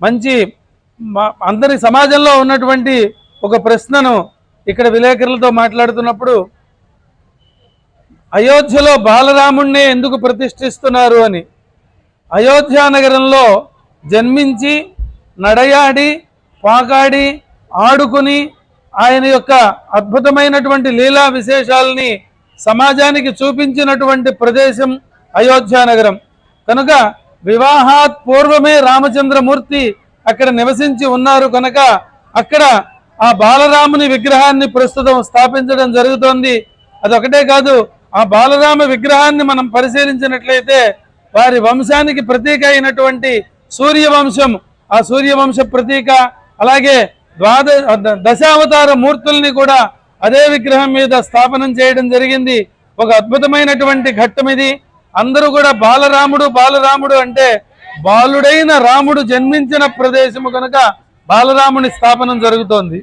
మంచి అందరి సమాజంలో ఉన్నటువంటి ఒక ప్రశ్నను ఇక్కడ విలేకరులతో మాట్లాడుతున్నప్పుడు అయోధ్యలో బాలరాముణ్ణే ఎందుకు ప్రతిష్ఠిస్తున్నారు అని. అయోధ్య నగరంలో జన్మించి నడయాడి పాకాడి ఆడుకుని ఆయన యొక్క అద్భుతమైనటువంటి లీలా విశేషాలని సమాజానికి చూపించినటువంటి ప్రదేశం అయోధ్య నగరం. కనుక వివాహాత్ పూర్వమే రామచంద్రమూర్తి అక్కడ నివసించి ఉన్నారు కనుక అక్కడ ఆ బాలరాముని విగ్రహాన్ని ప్రస్తుతం స్థాపించడం జరుగుతోంది. అదొకటే కాదు ఆ బాలరామ విగ్రహాన్ని మనం పరిశీలించినట్లయితే వారి వంశానికి ప్రతీక అయినటువంటి సూర్యవంశం. ఆ సూర్యవంశ ప్రతీక అలాగే ద్వాద దశావతార మూర్తుల్ని కూడా అదే విగ్రహం మీద స్థాపనం చేయడం జరిగింది. ఒక అద్భుతమైనటువంటి ఘట్టం ఇది. అందరూ కూడా బాలరాముడు బాలరాముడు అంటే బాలుడైన రాముడు జన్మించిన ప్రదేశము కనుక బాలరాముని స్థాపనం జరుగుతోంది.